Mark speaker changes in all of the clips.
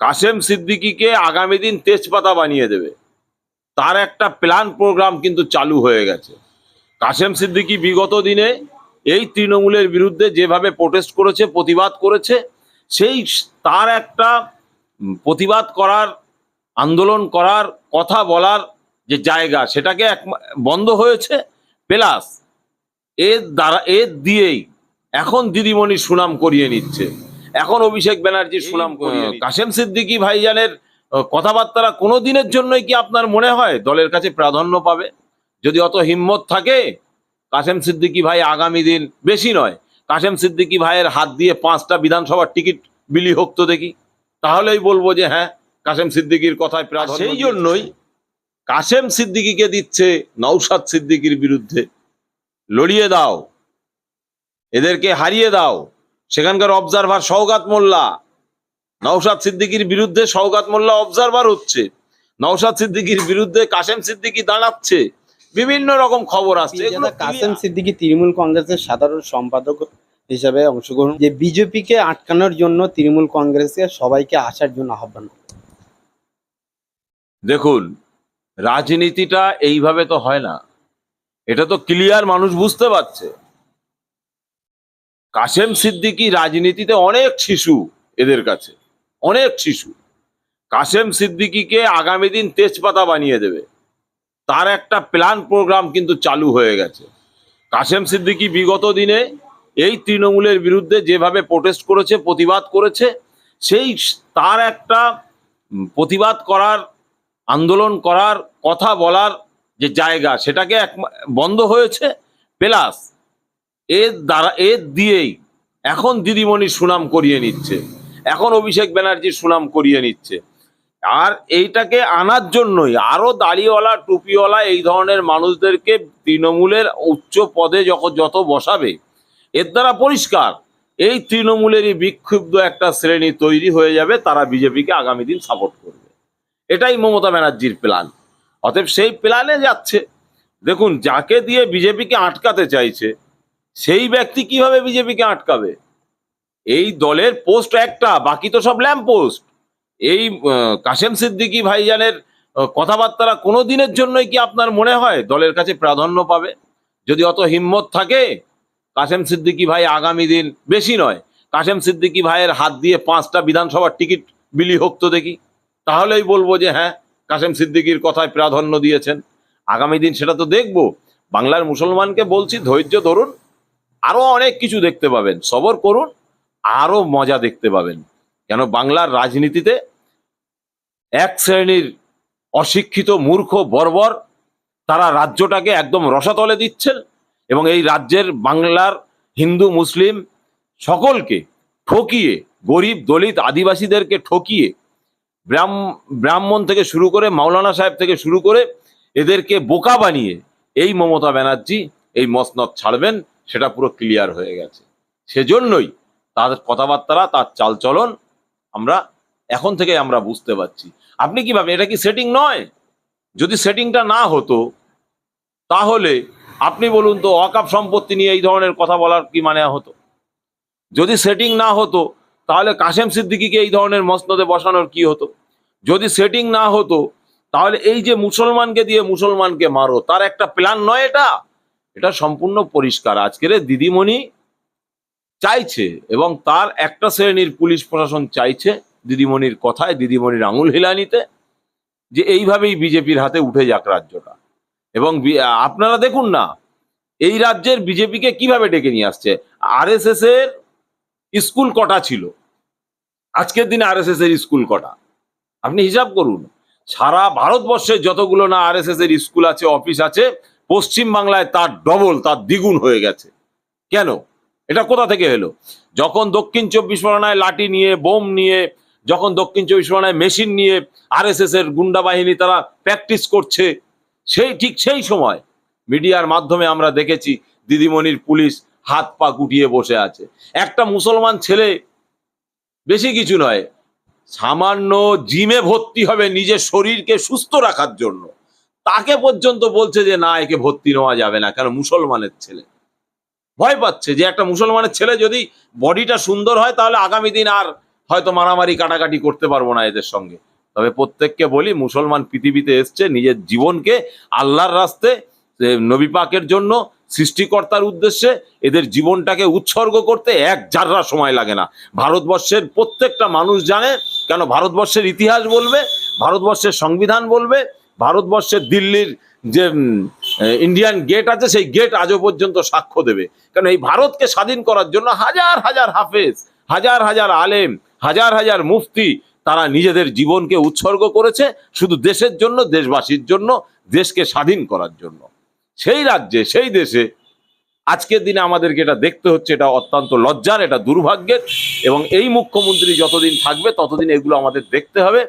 Speaker 1: কাসেম সিদ্দিকিকে আগামী দিন তেজপাতা বানিয়ে দেবে। তার একটা প্ল্যান প্রোগ্রাম কিন্তু চালু হয়ে গেছে। কাসেম সিদ্দিকি বিগত দিনে এই তৃণমূলের বিরুদ্ধে যেভাবে প্রোটেস্ট করেছে, প্রতিবাদ করেছে, সেই তার একটা প্রতিবাদ করার, আন্দোলন করার, কথা বলার যে জায়গা, সেটাকে এক বন্ধ হয়েছে। প্লাস এর দ্বারা, এর দিয়েই এখন দিদিমণি সুনাম করিয়ে নিচ্ছে। এখন অভিষেক ব্যানার্জি সুনাম। কাসেম সিদ্দিকী ভাইজানের কথাবার্তারা কোনো দিনের জন্যই কি আপনার মনে হয় দলের কাছে প্রাধান্য পাবে? যদি অত হিম্মত থাকে কাসেম সিদ্দিকি ভাই আগামী দিন বেশি নয়। কাশেম সিদ্দিকি ভাইয়ের হাত দিয়ে পাঁচটা বিধানসভার টিকিট বিলি হোক তো দেখি। তাহলেই বলব যে হ্যাঁ কাশেম সিদ্দিকীর কথায় প্রাধান্য সেই জন্যই কাশেম সিদ্দিকীকে দিচ্ছে নৌসাদ সিদ্দিকীর বিরুদ্ধে। লড়িয়ে দাও। এদেরকে হারিয়ে দাও। সেখানকার অবজারভার সৌগাত মোল্লা। নওশাদ সিদ্দিকীর বিরুদ্ধে সৌগাত মোল্লা অবজারভার হচ্ছে। নওশাদ সিদ্দিকীর বিরুদ্ধে কাশেম সিদ্দিকী দাঁড়াচ্ছে। বিভিন্ন রকম খবর আসছে।
Speaker 2: কাসেম। সিদ্দিকী তৃণমূল কংগ্রেসের সাধারণ সম্পাদক হিসাবে অংশগ্রহণ যে বিজেপিকে আটকানোর জন্য তৃণমূল কংগ্রেসকে সবাইকে আসার জন্য আহ্বান।
Speaker 1: দেখুন রাজনীতিটা এইভাবে তো হয় না। এটা তো ক্লিয়ার মানুষ বুঝতে পারছে। কাসেম সিদ্দিকি রাজনীতিতে অনেক শিশু এদের কাছে, অনেক শিশু। কাসেম সিদ্দিকীকে আগামী দিন তেজপাতা বানিয়ে দেবে। তার একটা প্ল্যান প্রোগ্রাম কিন্তু চালু হয়ে গেছে। কাশেম সিদ্দিকি বিগত দিনে এই তৃণমূলের বিরুদ্ধে যেভাবে প্রোটেস্ট করেছে, প্রতিবাদ করেছে, সেই তার একটা প্রতিবাদ করার, আন্দোলন করার, কথা বলার যে জায়গা, সেটাকে এক, বন্ধ হয়েছে। প্লাস এর দ্বারা এর দিয়েই এখন দিদিমণি সুনাম করিয়ে নিচ্ছে। এখন অভিষেক ব্যানার্জি সুনাম করিয়ে নিচ্ছে। আর এইটাকে আনার জন্যই আরও দাড়িওয়ালা, টুপিওয়ালা এই ধরনের মানুষদেরকে তৃণমূলের উচ্চ পদে যখন যত বসাবে, এর দ্বারা পরিষ্কার। এই তৃণমূলেরই বিক্ষুব্ধ একটা শ্রেণি তৈরি হয়ে যাবে, তারা বিজেপিকে আগামী দিন সাপোর্ট করবে। এটাই মমতা ব্যানার্জির প্ল্যান অতএব সেই প্ল্যানে যাচ্ছে। দেখুন, যাকে দিয়ে বিজেপিকে আটকাতে চাইছে সেই ব্যক্তি কীভাবে বিজেপিকে আটকাবে? এই দলের পোস্ট একটা, বাকি তো সব ল্যাম্প পোস্ট। এই কাসেম সিদ্দিকী ভাইজানের কথাবার্তারা কোনো দিনের জন্যই কি আপনার মনে হয় দলের কাছে প্রাধান্য পাবে? যদি অত হিম্মত থাকে কাসেম সিদ্দিকি ভাই আগামী দিন বেশি নয়। কাসেম সিদ্দিকি ভাইয়ের হাত দিয়ে পাঁচটা বিধানসভার টিকিট বিলি হোক তো দেখি। তাহলেই বলব যে হ্যাঁ কাসেম সিদ্দিকীর কথায় প্রাধান্য দিয়েছেন। আগামী দিন সেটা তো দেখব। বাংলার মুসলমানকে বলছি, ধৈর্য ধরুন। আরও অনেক কিছু দেখতে পাবেন। সবর করুন, আরও মজা দেখতে পাবেন। কেন বাংলার রাজনীতিতে এক শ্রেণির অশিক্ষিত মূর্খ বর্বর, তারা রাজ্যটাকে একদম রসাতলে দিচ্ছেন এবং এই রাজ্যের বাংলার হিন্দু, মুসলিম সকলকে ঠকিয়ে, গরিব, দলিত আদিবাসীদেরকে ঠকিয়ে, ব্রাহ্ম- ব্রাহ্মণ থেকে শুরু করে মাওলানা সাহেব থেকে শুরু করে এদেরকে বোকা বানিয়ে এই মমতা ব্যানার্জি এই মসনদ ছাড়বেন। সেটা পুরো ক্লিয়ার হয়ে গেছে। সেজন্যই তাদের কথাবার্তারা, তার চালচলন আমরা এখন থেকে আমরা বুঝতে পারছি। আপনি কি ভাবেন, এটা কি সেটিং নয়? যদি সেটিংটা না হতো, তাহলে আপনি বলুন তো, অকাপ সম্পত্তি নিয়ে এই ধরনের কথা বলার কি মানে হতো? যদি সেটিং না হতো, তাহলে কাশেম সিদ্দিকিকে এই ধরনের মসনদে বসানোর কি হতো? যদি সেটিং না হতো, তাহলে এই যে মুসলমানকে দিয়ে মুসলমানকে মারো, তার একটা প্ল্যান নয় এটা? এটা সম্পূর্ণ পরিষ্কার। আজকের দিদিমণি চাইছে এবং তার একটা শ্রেণির পুলিশ প্রশাসন চাইছে দিদিমণির কথায়, দিদিমণির আঙুল হিলানিতে, যে এইভাবেই বিজেপির হাতে উঠে যাক রাজ্যটা। এবং আপনারা দেখুন না, এই রাজ্যের বিজেপিকে কীভাবে ডেকে নিয়ে আসছে? আরএসএস এর স্কুল কটা ছিল? আজকের দিনে আরএসএস এর স্কুল কটা? আপনি হিসাব করুন। সারা ভারতবর্ষে যতগুলো না আরএসএস এর স্কুল আছে, অফিস আছে পশ্চিম বাংলায় তার ডবল তার দ্বিগুণ হয়ে গেছে। কেন? এটা কোথা থেকে এলো? যখন দক্ষিণ চব্বিশ পরগনায় লাঠি নিয়ে, বোম নিয়ে, যখন দক্ষিণ চব্বিশ পরগনায় মেশিন নিয়ে আরএসএস এর গুন্ডা বাহিনী তারা প্র্যাকটিস করছে, সেই ঠিক সেই সময় মিডিয়ার মাধ্যমে আমরা দেখেছি দিদিমণির পুলিশ হাত পা গুটিয়ে বসে আছে। একটা মুসলমান ছেলে বেশি কিছু নয়, সামান্য জিমে ভর্তি হবে নিজের শরীরকে সুস্থ রাখার জন্য। তাকে পর্যন্ত বলছে যে, না, একে ভর্তি নেওয়া যাবে না। কেন? মুসলমানের ছেলে। ভয় পাচ্ছে যে, একটা মুসলমানের ছেলে যদি বডিটা সুন্দর হয়, তাহলে আগামী দিন আর হয়তো মারামারি, কাটাকাটি করতে পারব না এদের সঙ্গে। তবে প্রত্যেককে বলি, মুসলমান পৃথিবীতে এসছে নিজের জীবনকে আল্লাহর রাস্তে নবী পাকের জন্য সৃষ্টিকর্তার উদ্দেশ্যে এদের জীবনটাকে উৎসর্গ করতে এক জাররা সময় লাগে না। ভারতবর্ষের প্রত্যেকটা মানুষ জানে, কেন ভারতবর্ষের ইতিহাস বলবে, ভারতবর্ষের সংবিধান বলবে ভারতবর্ষের দিল্লির যে ইন্ডিয়ান গেট আছে, সেই গেট আজও পর্যন্ত সাক্ষ্য দেবে। কারণ এই ভারতকে স্বাধীন করার জন্য হাজার হাজার হাফেজ, হাজার হাজার আলেম, হাজার হাজার মুফতি তারা নিজেদের জীবনকে উৎসর্গ করেছে শুধু দেশের জন্য, দেশবাসীর জন্য, দেশকে স্বাধীন করার জন্য। সেই রাজ্যে, সেই দেশে আজকের দিনে আমাদেরকে এটা দেখতে হচ্ছে, এটা অত্যন্ত লজ্জার, এটা দুর্ভাগ্যের এবং এই মুখ্যমন্ত্রী যতদিন থাকবে, ততদিন এগুলো আমাদের দেখতে হবে।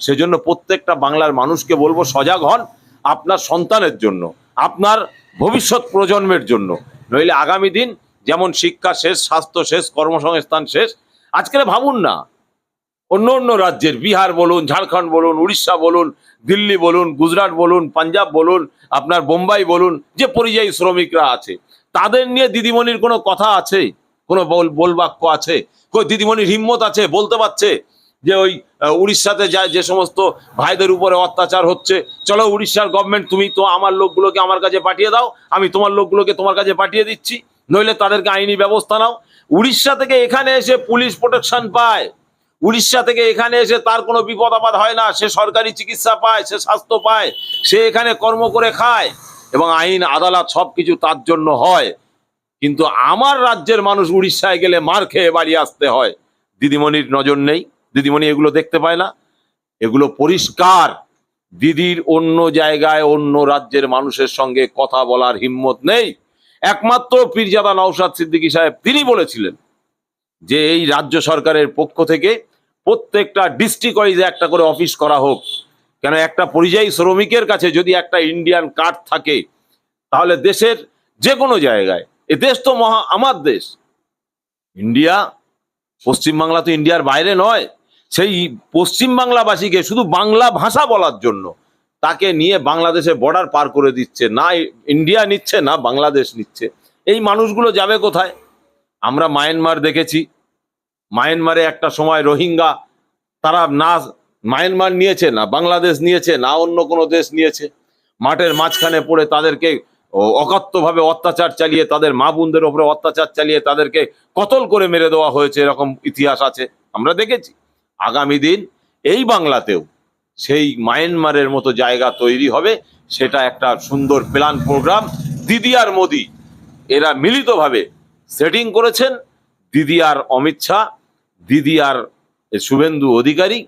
Speaker 1: সেজন্য প্রত্যেকটা বাংলার মানুষকে বলব, সজাগ হন আপনার সন্তানের জন্য, আপনার ভবিষ্যৎ প্রজন্মের জন্য। নইলে আগামী দিন যেমন শিক্ষা শেষ, স্বাস্থ্য শেষ, কর্মসংস্থান শেষ আজকে ভাবুন না। অন্য অন্য রাজ্যের, বিহার বলুন, ঝাড়খণ্ড বলুন, উড়িষ্যা বলুন, দিল্লি বলুন, গুজরাট বলুন, পাঞ্জাব বলুন, আপনার বোম্বাই বলুন, যে পরিযায়ী শ্রমিকরা আছে, তাদের নিয়ে দিদিমণির কোনো কথা আছে? কোনো বল, বলবাক্য আছে? কই দিদিমণির হিম্মত আছে? বলতে পারছে? যে ওই উড়িষ্যাতে যায় যে সমস্ত ভাইদের উপরে অত্যাচার হচ্ছে, চলো উড়িষ্যার গভর্নমেন্ট তুমি তো আমার লোকগুলোকে আমার কাছে পাঠিয়ে দাও, আমি তোমার লোকগুলোকে তোমার কাছে পাঠিয়ে দিচ্ছি, নইলে তাদেরকে আইনি ব্যবস্থা নাও। উড়িষ্যা থেকে এখানে এসে পুলিশ প্রোটেকশন পায়। উড়িষ্যা থেকে এখানে এসে তার কোনো বিপদ আপদ হয় না, সে সরকারি চিকিৎসা পায়, সে স্বাস্থ্য পায়, সে এখানে কর্ম করে খায়, এবং আইন, আদালত সব কিছু তার জন্য হয়। কিন্তু আমার রাজ্যের মানুষ উড়িষ্যায় গেলে মার খেয়ে বাড়ি আসতে হয়। দিদিমণির নজর নেই। দিদিমণি এগুলো দেখতে পায় না। এগুলো পরিষ্কার। দিদির অন্য জায়গায়, অন্য রাজ্যের মানুষের সঙ্গে কথা বলার হিম্মত নেই। একমাত্র পীরজাদা নওশাদ সিদ্দিকী সাহেব তিনি বলেছিলেন যে এই রাজ্য সরকারের পক্ষ থেকে প্রত্যেকটা ডিস্ট্রিক্ট ওয়াইজে একটা করে অফিস করা হোক। কেন একটা পরিযায়ী শ্রমিকের কাছে যদি একটা ইন্ডিয়ান কার্ড থাকে, তাহলে দেশের যে কোনো জায়গায়, এ দেশ তো মহা, আমার দেশ। ইন্ডিয়া, পশ্চিমবাংলা তো ইন্ডিয়ার বাইরে নয়। সেই পশ্চিমবাংলাবাসীকে শুধু বাংলা ভাষা বলার জন্য তাকে নিয়ে বাংলাদেশে বর্ডার পার করে দিচ্ছে। না ইন্ডিয়া নিচ্ছে, না বাংলাদেশ নিচ্ছে। এই মানুষগুলো যাবে কোথায়? আমরা মায়ানমার দেখেছি। মায়ানমারে একটা সময় রোহিঙ্গা, তারা না মায়ানমার নিয়েছে, না বাংলাদেশ নিয়েছে, না অন্য কোনো দেশ নিয়েছে। মাঠের মাঝখানে পড়ে তাদেরকে অকথ্যভাবে অত্যাচার চালিয়ে, তাদের মা বোনদের ওপরে অত্যাচার চালিয়ে তাদেরকে কতল করে মেরে দেওয়া হয়েছে, এরকম ইতিহাস আছে। আমরা দেখেছি। আগামী দিন এই বাংলাতেও সেই মায়ানমারের মতো জায়গা তৈরি হবে, সেটা একটা সুন্দর প্ল্যান প্রোগ্রাম দিদি আর মোদি, এরা মিলিতভাবে সেটিং করেছেন। দিদি আর অমিত শাহ, দিদি আর শুভেন্দু অধিকারী,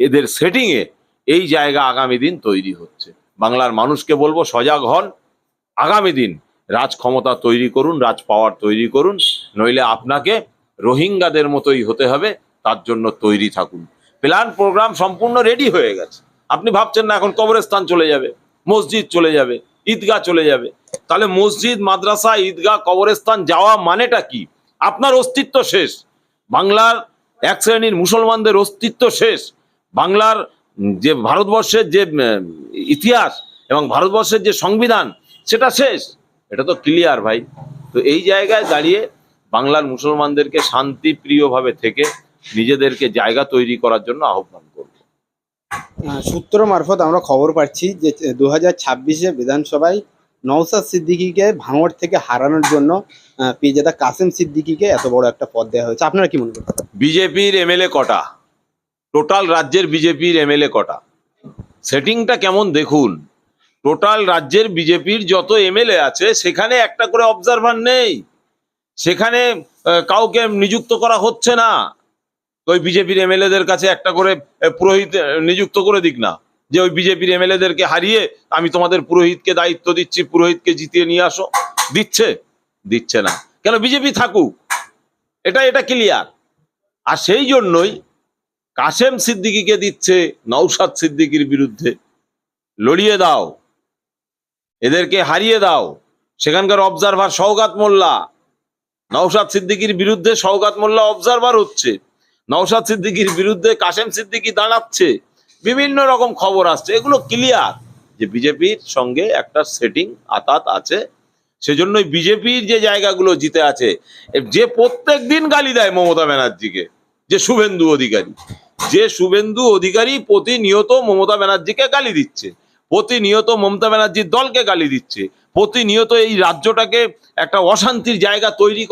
Speaker 1: এদের সেটিংয়ে এই জায়গা আগামী দিন তৈরি হচ্ছে। বাংলার মানুষকে বলব, সজাগ হন। আগামী দিন রাজ ক্ষমতা তৈরি করুন, রাজ পাওয়ার তৈরি করুন, নইলে আপনাকে রোহিঙ্গাদের মতোই হতে হবে। তার জন্য তৈরি থাকুন। প্ল্যান প্রোগ্রাম সম্পূর্ণ রেডি হয়ে গেছে। আপনি ভাবছেন না, এখন কবরস্থান চলে যাবে, মসজিদ চলে যাবে, ঈদগাহ চলে যাবে। তাহলে মসজিদ, মাদ্রাসা, ঈদগাহ, কবরস্থান যাওয়া মানেটা কি? আপনার অস্তিত্ব শেষ। বাংলার এক শ্রেণির মুসলমানদের অস্তিত্ব শেষ। বাংলার যে ভারতবর্ষের যে ইতিহাস এবং ভারতবর্ষের যে সংবিধান, সেটা শেষ। এটা তো ক্লিয়ার ভাই। তো এই জায়গায় দাঁড়িয়ে বাংলার মুসলমানদেরকে শান্তিপ্রিয়ভাবে থেকে নিজেদেরকে জায়গা তৈরি করার জন্য আহ্বান করব।
Speaker 2: সূত্র মারফত আমরা খবর পাচ্ছি যে দু হাজার ছাব্বিশে বিধানসভায় নওসাদ সিদ্দিকিকে ভাঙড় থেকে হারানোর জন্য আহ, পিরজাদা কাসেম সিদ্দিকিকে এত বড় একটা পদ দেওয়া হয়েছে। আপনারা কি মনে করেন
Speaker 1: বিজেপির এমএলএ কটা? টোটাল রাজ্যের বিজেপির এমএলএ কটা? সেটিংটা কেমন দেখুন? টোটাল রাজ্যের বিজেপির যত এমএলএ আছে সেখানে একটা করে অবজারভার নেই। সেখানে কাউকে নিযুক্ত করা হচ্ছে না। ওই বিজেপির এমএলএদের কাছে একটা করে পুরোহিত নিযুক্ত করে দিক না। যে ওই বিজেপির এমএলএদেরকে হারিয়ে আমি তোমাদের পুরোহিতকে দায়িত্ব দিচ্ছি, পুরোহিতকে জিতিয়ে নিয়ে আসো। দিচ্ছে? দিচ্ছে না। কেন বিজেপি থাকুক? এটা এটা ক্লিয়ার আর সেই জন্যই কাসেম সিদ্দিকিকে দিচ্ছে নৌসাদ সিদ্দিকির বিরুদ্ধে। লড়িয়ে দাও। এদেরকে হারিয়ে দাও। সেখানকার অবজারভার সৌগাত মোল্লা। নৌসাদ সিদ্দিকির বিরুদ্ধে সৌগাত মোল্লা অবজারভার হচ্ছে। নৌসাদ সিদ্দিকির বিরুদ্ধে কাশেম সিদ্দিকি দাঁড়াচ্ছে। বিভিন্ন রকম খবর আসছে। এগুলো ক্লিয়ার যে বিজেপির সঙ্গে একটা সেটিং আতাত আছে। সেজন্যই বিজেপির যে জায়গাগুলো জিতে আছে, যে প্রত্যেক দিন গালি দেয় মমতা ব্যানার্জিকে, যে শুভেন্দু অধিকারী। যে শুভেন্দু অধিকারী প্রতিনিয়ত মমতা ব্যানার্জিকে গালি দিচ্ছে। প্রতিনিয়ত মমতা ব্যানার্জির দলকে গালি দিচ্ছে। প্রতিনিয়ত এই রাজ্যটাকে একটা অশান্তির জায়গা তৈরি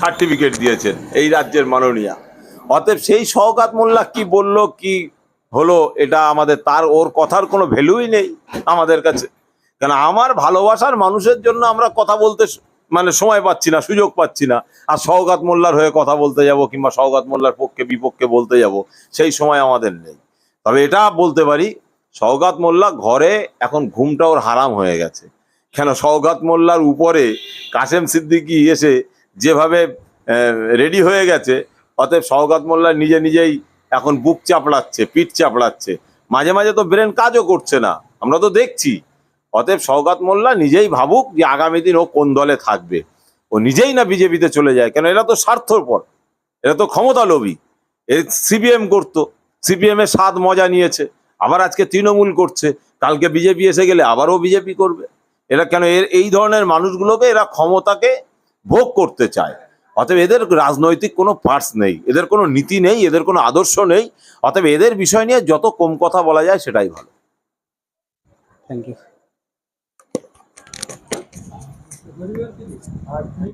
Speaker 1: সার্টিফিকেট দিয়েছেন এই রাজ্যের মাননীয়া। অতএব সেই শওকাত মোল্লা কি বলল, কি হলো, এটা আমাদের তার, ওর কথার কোনো ভ্যালুই নেই আমাদের কাছে। কেন, আমার ভালোবাসার মানুষের জন্য আমরা কথা বলতে মানে সময় পাচ্ছি না, সুযোগ পাচ্ছি না। আর সওগাত মোল্লার হয়ে কথা বলতে যাব কিংবা সওগাত মোল্লার পক্ষে বিপক্ষে বলতে যাব, সেই সময় আমাদের নেই। তবে এটা বলতে পারি সওগাত মোল্লা ঘরে এখন ঘুমটা ওর হারাম হয়ে গেছে। কেন সওগাত মোল্লার উপরে কাসেম সিদ্দিকি এসে যেভাবে রেডি হয়ে গেছে, অতএব সওগাত মোল্লা নিজে নিজেই এখন বুক চাপড়াচ্ছে, পিঠ চাপড়াচ্ছে। মাঝে মাঝে তো ব্রেন কাজও করছে না, আমরা তো দেখছি। অতএব সওগাত মোল্লা নিজেই ভাবুক যে আগামী দিন ও কোন দলে থাকবে। ও নিজেই না বিজেপিতে চলে যায়, কেন এরা তো স্বার্থপর, এরা তো ক্ষমতা লোভী এ সিপিএম করতো, সিপিএম এর স্বাদ মজা নিয়েছে, আবার আজকে তৃণমূল করছে, কালকে বিজেপি এসে গেলে আবারও বিজেপি করবে। এরা কেন এর এই ধরনের মানুষগুলোকে, এরা ক্ষমতাকে ভোগ করতে চায়। অতএব এদের রাজনৈতিক কোনো পার্টস নেই, এদের কোনো নীতি নেই, এদের কোনো আদর্শ নেই। অতএব এদের বিষয় নিয়ে যত কম কথা বলা যায় সেটাই ভালো।
Speaker 2: Thank you